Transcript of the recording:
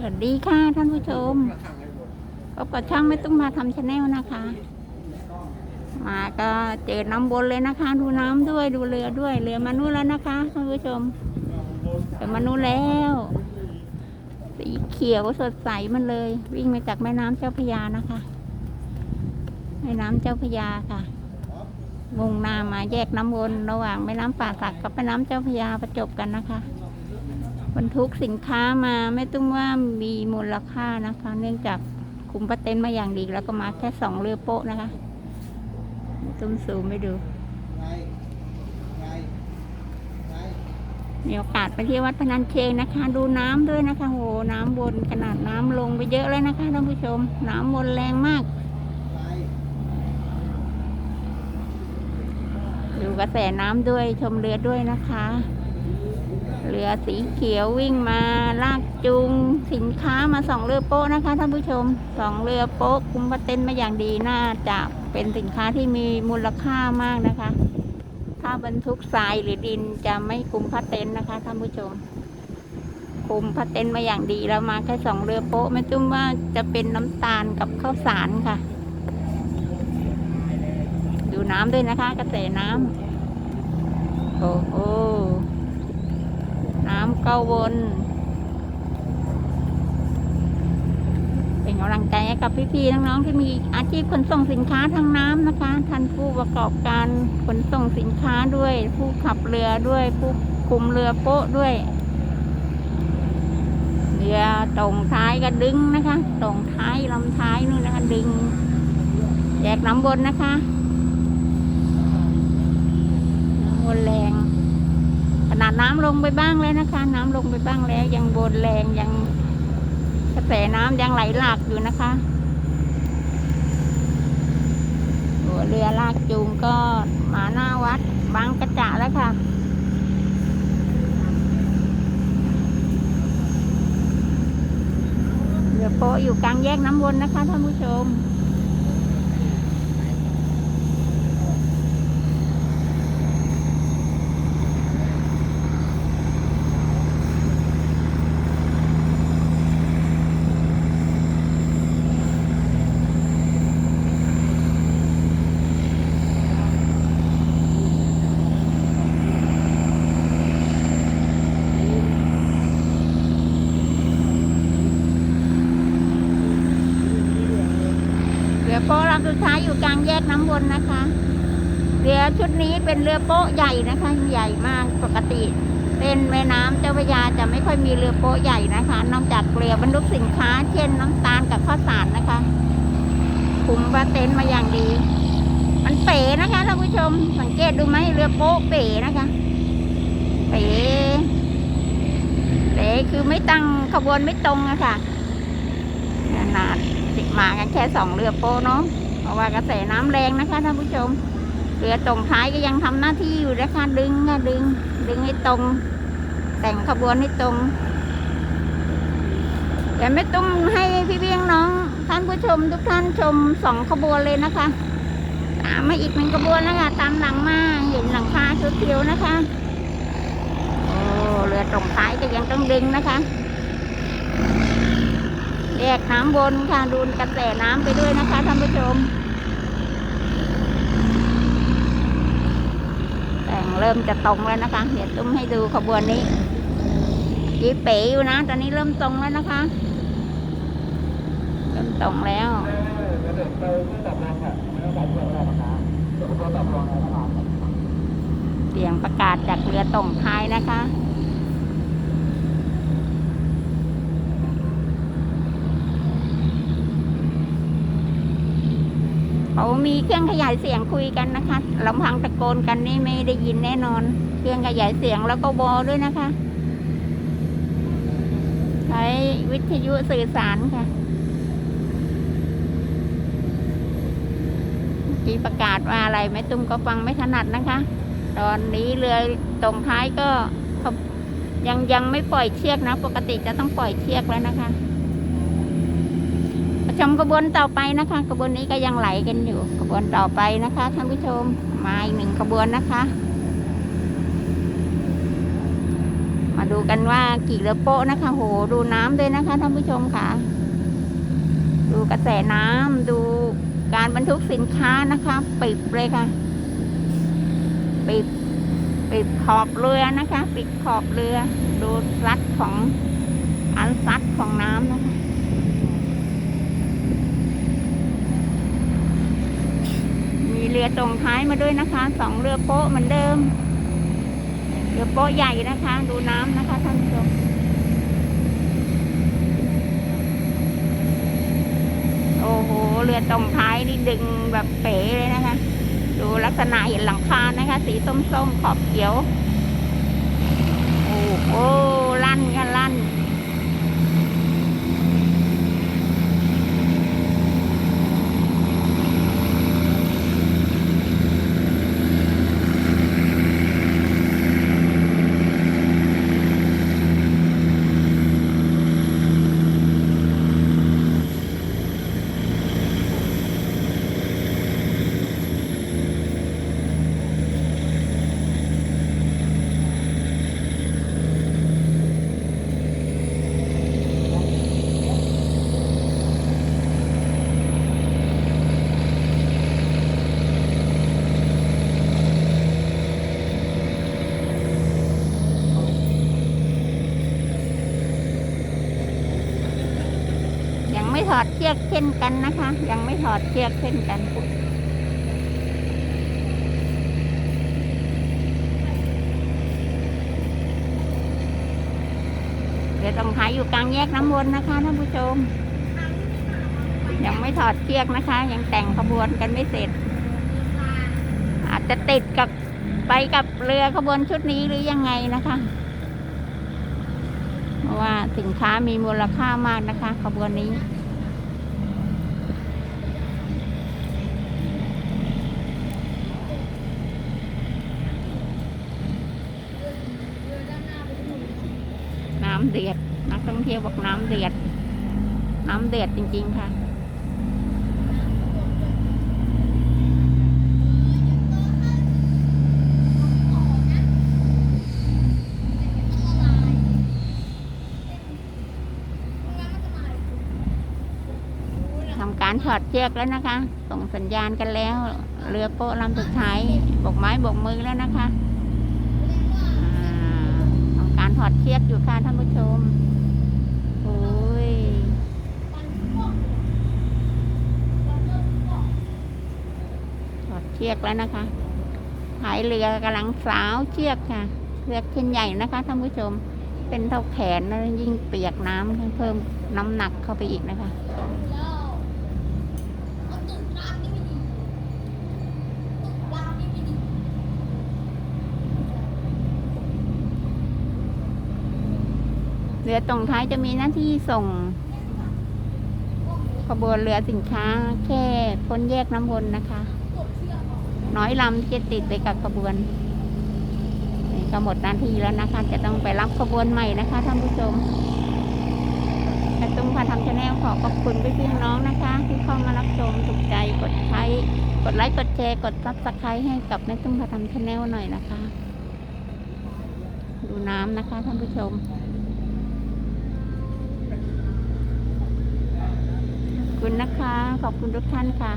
สวัสดีค่ะท่านผู้ชมพบกับช่องไม่ต้องมาทำชาแนลนะคะ มาก็เจอน้ำบนเลยนะคะ ดูน้ำด้วยดูเรือด้วยเรือมานู่นแล้วนะคะท่านผู้ชมเรือมานู่นแล้วสีเขียวสดใสมันเลย วิ่งมาจากแม่น้ำเจ้าพยานะคะ แม่น้ำเจ้าพยาค่ะมุ่งหน้ามาแยกน้ำวนระหว่างแม่น้ำป่าสักกับแม่น้ำเจ้าพยาประจบกันนะคะ บรรทุกสินค้ามาไม่ต้องว่ามีมูลค่านะคะ เนื่องจากคุมประเต็นมาอย่างดีแล้วก็มาแค่สองเรือโป๊ะนะคะตุ้มซูมไม่ดูมีโอกาสไปที่วัดพนัญเชงนะคะ ดูน้ำด้วยนะคะโหน้ำวนขนาดน้ำลงไปเยอะเลยนะคะท่านผู้ชม น้ำวนแรงมาก ดูกระแสน้ำด้วยชมเรือด้วยนะคะ เรือสีเขียววิ่งมาลากจูงสินค้ามาสองเรือโป๊ะนะคะท่านผู้ชมสองเรือโป๊ะคุมประเต็นมาอย่างดีน่าจะเป็นสินค้าที่มีมูลค่ามากนะคะ ถ้าบรรทุกทรายหรือดินจะไม่คุมพัดเต็นนะคะท่านผู้ชม คุมพัดเต็นมาอย่างดีแล้วมาแค่สองเรือโป๊ะไม่ตุ้มว่าจะเป็นน้ำตาลกับข้าวสารค่ะ ดูน้ำด้วยนะคะกระแสน้ำโอ้โห น้ำเกาวน เป็นกำลังใจให้กับพี่ๆน้องๆที่มีอาชีพขนส่งสินค้าทางน้ำนะคะ ท่านผู้ประกอบการขนส่งสินค้าด้วย ผู้ขับเรือด้วย ผู้คุมเรือโป๊ะด้วยเรือตรงท้ายก็ดึงนะคะ ตรงท้ายลำท้ายนู่นนะคะ ดึงแยกน้ำบนนะคะน้ำบนแรง นาดน้ำลงไปบ้างแล้วนะคะ น้ำลงไปบ้างแล้ว ยังบนแรงยังกระแสน้ำยังไหลหลากอยู่นะคะหัวเรือลากจูงก็มาหน้าวัดบางกระจะแล้วค่ะเรือโป๊อยู่กลางแยกน้ำวนนะคะท่านผู้ชม เรือโป๊ะลำสุดท้ายอยู่กลางแยกน้ำวนนะคะ เรือชุดนี้เป็นเรือโป๊ะใหญ่นะคะ ใหญ่มากปกติ เป็นแม่น้ำเจ้าพระยาจะไม่ค่อยมีเรือโป๊ะใหญ่นะคะ นอกจากเรือบรรทุกสินค้า เช่นน้ำตาลกับข้าวสารนะคะคุมว่าเต็นท์มาอย่างดี มันเป๋นะคะท่านผู้ชม สังเกตดูไหมเรือโป๊ะเป๋นะคะ เป๋เป๋คือไม่ตั้งขบวนไม่ตรงอะค่ะขนาด มากันแค่สองเรือโป๊เนาะเพราะว่ากระแสน้ำแรงนะคะท่านผู้ชม เรือตรงท้ายก็ยังทำหน้าที่อยู่นะคะดึงค่ะดึง ดึงให้ตรง แต่งขบวนให้ตรงแต่ไม่ต้องให้พี่เบี้ยงน้อง ท่านผู้ชมทุกท่านชมสองขบวนเลยนะคะตามมาอีกหนึ่งขบวนนะคะตามหลังมาเห็นหลังคาเขียวๆนะคะโอ้เรือตรงท้ายก็ยังต้องดึงนะคะ แยกน้ำบนค่ะดูนกระแสน้ำไปด้วยนะคะท่านผู้ชม แต่งเริ่มจะตรงแล้วนะคะ เดี๋ยวตุ้มให้ดูขบวนนี้ยีเป๋อยู่นะ ตอนนี้เริ่มตรงแล้วนะคะ เริ่มตรงแล้วเสียงประกาศจากเรือตรงท้ายนะคะ เขามีเครื่องขยายเสียงคุยกันนะคะลำพังตะโกนกันนี่ไม่ได้ยินแน่นอน เครื่องขยายเสียงแล้วก็วอด้วยนะคะ ใช้วิทยุสื่อสารค่ะเมื่อกี้ประกาศว่าอะไรไม่ตุ้มก็ฟังไม่ถนัดนะคะ ตอนนี้เรือตรงท้ายก็ยังยังไม่ปล่อยเชือกนะ ปกติจะต้องปล่อยเชือกแล้วนะคะ ชมกระบวนต่อไปนะคะกระบวนนี้ก็ยังไหลกันอยู่กระบวนต่อไปนะคะท่านผู้ชมมาอีกหนึ่งกระบวนนะคะ มาดูกันว่ากี่เรือโป๊ะนะคะโหดูน้ำด้วยนะคะท่านผู้ชมค่ะ ดูกระแสน้ำดูการบรรทุกสินค้านะคะปิดเลยค่ะ ปิดปิดขอบเรือนะคะ ปิดขอบเรือ ดูซัดของอันซัดของน้ำนะคะือตรงท้ายมาด้วยนะคะสองเรือโป๊ะเหมือนเดิม เรือโป๊ะใหญ่นะคะ ดูน้ำนะคะท่านผู้ชมโอ้โหเรือตรงท้ายนี่ดึงแบบเป๋เลยนะคะ ดูลักษณะเห็นหลังคานะคะ สีส้มๆขอบเขียว โอ้โหลั่นกันลั่น ยังไม่ ถอดเชือกเช่นกันนะคะ ยังไม่ถอดเชือกเช่นกันเดี๋ยวต้องขายอยู่กลางแยกน้ำวนนะคะท่านผู้ชม ยังไม่ถอดเชือกนะคะ ยังแต่งขบวนกันไม่เสร็จ อาจจะติดกับไปกับเรือขบวนชุดนี้หรือยังไงนะคะเพราะว่าสินค้ามีมูลค่ามากนะคะ ขบวนนี้ น้ำ เดือดนักท่องเที่ยวบอกน้ำเดือด น้ำเดือดจริง ๆ ค่ะทำการถอดเชือกแล้วนะคะ ส่งสัญญาณกันแล้ว เรือโป๊ะลำสุดท้ายบกไม้บกมือแล้วนะคะ ถอดเชือกอยู่ค่ะท่านผู้ชมโอ้ยถอดเชือกแล้วนะคะพายเรือกำลังสาวเชือกค่ะเชือกเช่นใหญ่นะคะท่านผู้ชม เป็นเท่าแขนแล้วยิ่งเปียกน้ำเพิ่มน้ำหนักเข้าไปอีกนะคะ เรือตรงท้ายจะมีหน้าที่ส่ง ขบวนเรือสินค้า แค่พ้นแยกน้ำวนนะคะ น้อยลำที่จะติดไปกับขบวนก็หมดหน้าที่แล้วนะคะ จะต้องไปรับขบวนใหม่นะคะท่านผู้ชมแม่ตุ้มพาทำชาแนลขอขอบคุณพี่พี่น้องนะคะ ที่เข้ามารับชมถูกใจกดใช้กดไลค์กดแชร์กดซับสไครต์ให้กับแม่ตุ้มพาทำชาแนลหน่อยนะคะ ดูน้ำนะคะท่านผู้ชม คุณนะคะ ขอบคุณทุกท่านค่ะ